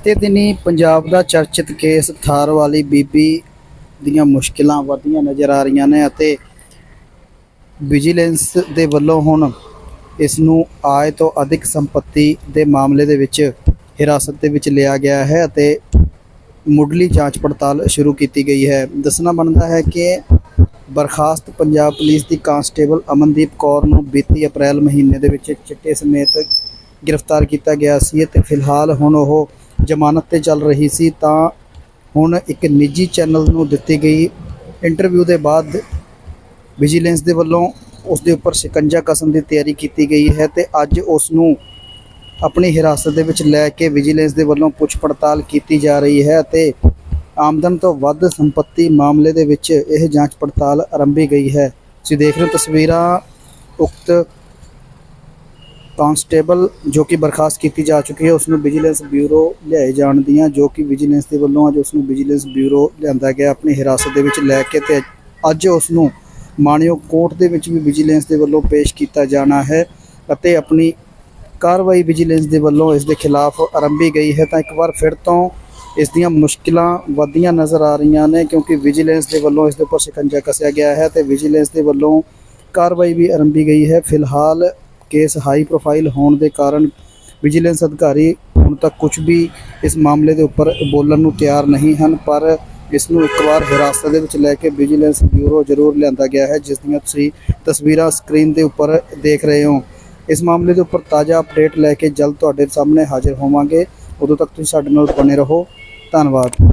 ਬੀਤੇ ਦਿਨੀ ਪੰਜਾਬ ਦਾ ਚਰਚਿਤ ਕੇਸ ਥਾਰ ਵਾਲੀ ਬੀਬੀ ਦੀਆਂ ਮੁਸ਼ਕਿਲਾਂ ਵਧੀਆਂ ਨਜ਼ਰ ਆ ਰਹੀਆਂ ਨੇ ਅਤੇ ਵਿਜੀਲੈਂਸ ਦੇ ਵੱਲੋਂ ਹੁਣ ਇਸ ਨੂੰ ਆਏ ਤੋਂ ਅਧਿਕ ਸੰਪਤੀ ਦੇ ਮਾਮਲੇ ਦੇ ਵਿੱਚ ਹਿਰਾਸਤ ਦੇ ਵਿੱਚ ਲਿਆ ਗਿਆ ਹੈ ਅਤੇ ਮੁੱਢਲੀ ਜਾਂਚ ਪੜਤਾਲ ਸ਼ੁਰੂ ਕੀਤੀ ਗਈ ਹੈ। ਦੱਸਣਾ ਬਣਦਾ ਹੈ ਕਿ ਬਰਖਾਸਤ ਪੰਜਾਬ ਪੁਲਿਸ ਦੀ ਕਾਂਸਟੇਬਲ ਅਮਨਦੀਪ ਕੌਰ ਨੂੰ ਬੀਤੀ ਅਪ੍ਰੈਲ ਮਹੀਨੇ ਦੇ ਵਿੱਚ ਚਿੱਟੇ ਸਮੇਤ ਗ੍ਰਿਫਤਾਰ ਕੀਤਾ ਗਿਆ ਸੀ ਤੇ ਫਿਲਹਾਲ ਹੁਣ ਉਹ ਜ਼ਮਾਨਤ ਤੇ ਚੱਲ ਰਹੀ ਸੀ, ਤਾਂ ਹੁਣ ਇੱਕ ਨਿੱਜੀ ਚੈਨਲ ਨੂੰ ਦਿੱਤੀ ਗਈ ਇੰਟਰਵਿਊ ਦੇ ਬਾਅਦ ਵਿਜੀਲੈਂਸ ਦੇ ਵੱਲੋਂ ਉਸ ਦੇ ਉੱਪਰ ਸ਼ਿਕੰਜਾ ਕਸਣ ਦੀ ਤਿਆਰੀ ਕੀਤੀ ਗਈ ਹੈ ਤੇ ਅੱਜ ਉਸ ਨੂੰ ਆਪਣੀ ਹਿਰਾਸਤ ਦੇ ਵਿੱਚ ਲੈ ਕੇ ਵਿਜੀਲੈਂਸ ਦੇ ਵੱਲੋਂ ਪੁੱਛ ਪੜਤਾਲ ਕੀਤੀ ਜਾ ਰਹੀ ਹੈ ਅਤੇ ਆਮਦਨ ਤੋਂ ਵੱਧ ਸੰਪਤੀ ਮਾਮਲੇ ਦੇ ਵਿੱਚ ਇਹ ਜਾਂਚ ਪੜਤਾਲ ਆਰੰਭੀ ਗਈ ਹੈ। ਤੁਸੀਂ ਦੇਖ ਰਹੇ ਹੋ ਤਸਵੀਰਾਂ ਉਕਤ ਕਾਂਸਟੇਬਲ ਜੋ ਕਿ ਬਰਖਾਸਤ ਕੀਤੀ ਜਾ ਚੁੱਕੀ ਹੈ ਉਸ ਨੂੰ ਵਿਜੀਲੈਂਸ ਬਿਊਰੋ ਲਿਆਏ ਜਾਣ ਦੀਆਂ, ਜੋ ਕਿ ਵਿਜੀਲੈਂਸ ਦੇ ਵੱਲੋਂ ਅੱਜ ਉਸ ਨੂੰ ਵਿਜੀਲੈਂਸ ਬਿਊਰੋ ਲਿਆਂਦਾ ਗਿਆ ਆਪਣੀ ਹਿਰਾਸਤ ਦੇ ਵਿੱਚ ਲੈ ਕੇ ਤੇ ਅੱਜ ਉਸ ਨੂੰ ਮਾਣਯੋਗ ਕੋਰਟ ਦੇ ਵਿੱਚ ਵੀ ਵਿਜੀਲੈਂਸ ਦੇ ਵੱਲੋਂ ਪੇਸ਼ ਕੀਤਾ ਜਾਣਾ ਹੈ ਅਤੇ ਆਪਣੀ ਕਾਰਵਾਈ ਵਿਜੀਲੈਂਸ ਦੇ ਵੱਲੋਂ ਇਸ ਦੇ ਖਿਲਾਫ ਆਰੰਭੀ ਗਈ ਹੈ। ਤਾਂ ਇੱਕ ਵਾਰ ਫਿਰ ਤੋਂ ਇਸ ਦੀਆਂ ਮੁਸ਼ਕਿਲਾਂ ਵਧੀਆਂ ਨਜ਼ਰ ਆ ਰਹੀਆਂ ਨੇ ਕਿਉਂਕਿ ਵਿਜੀਲੈਂਸ ਦੇ ਵੱਲੋਂ ਇਸ ਦੇ ਉੱਪਰ ਸ਼ਿਕੰਜਾ ਕੱਸਿਆ ਗਿਆ ਹੈ ਤੇ ਵਿਜੀਲੈਂਸ ਦੇ ਵੱਲੋਂ ਕਾਰਵਾਈ ਵੀ ਆਰੰਭੀ ਗਈ ਹੈ। ਫਿਲਹਾਲ ਕੇਸ ਹਾਈ ਪ੍ਰੋਫਾਈਲ ਹੋਣ ਦੇ ਕਾਰਨ ਵਿਜੀਲੈਂਸ ਅਧਿਕਾਰੀ ਹੁਣ ਤੱਕ ਕੁਝ ਵੀ ਇਸ ਮਾਮਲੇ ਦੇ ਉੱਪਰ ਬੋਲਣ ਨੂੰ ਤਿਆਰ ਨਹੀਂ ਹਨ, ਪਰ ਇਸ ਨੂੰ ਇੱਕ ਵਾਰ ਹਿਰਾਸਤ ਦੇ ਵਿੱਚ ਲੈ ਕੇ ਵਿਜੀਲੈਂਸ ਬਿਊਰੋ ਜ਼ਰੂਰ ਲਿਆਂਦਾ ਗਿਆ ਹੈ, ਜਿਸ ਦੀਆਂ ਤੁਸੀਂ ਤਸਵੀਰਾਂ ਸਕਰੀਨ ਦੇ ਉੱਪਰ ਦੇਖ ਰਹੇ ਹੋ। ਇਸ ਮਾਮਲੇ ਦੇ ਉੱਪਰ ਤਾਜ਼ਾ ਅਪਡੇਟ ਲੈ ਕੇ ਜਲਦ ਤੁਹਾਡੇ ਸਾਹਮਣੇ ਹਾਜ਼ਰ ਹੋਵਾਂਗੇ। ਉਦੋਂ ਤੱਕ ਤੁਸੀਂ ਸਾਡੇ ਨਾਲ ਬਣੇ ਰਹੋ। ਧੰਨਵਾਦ।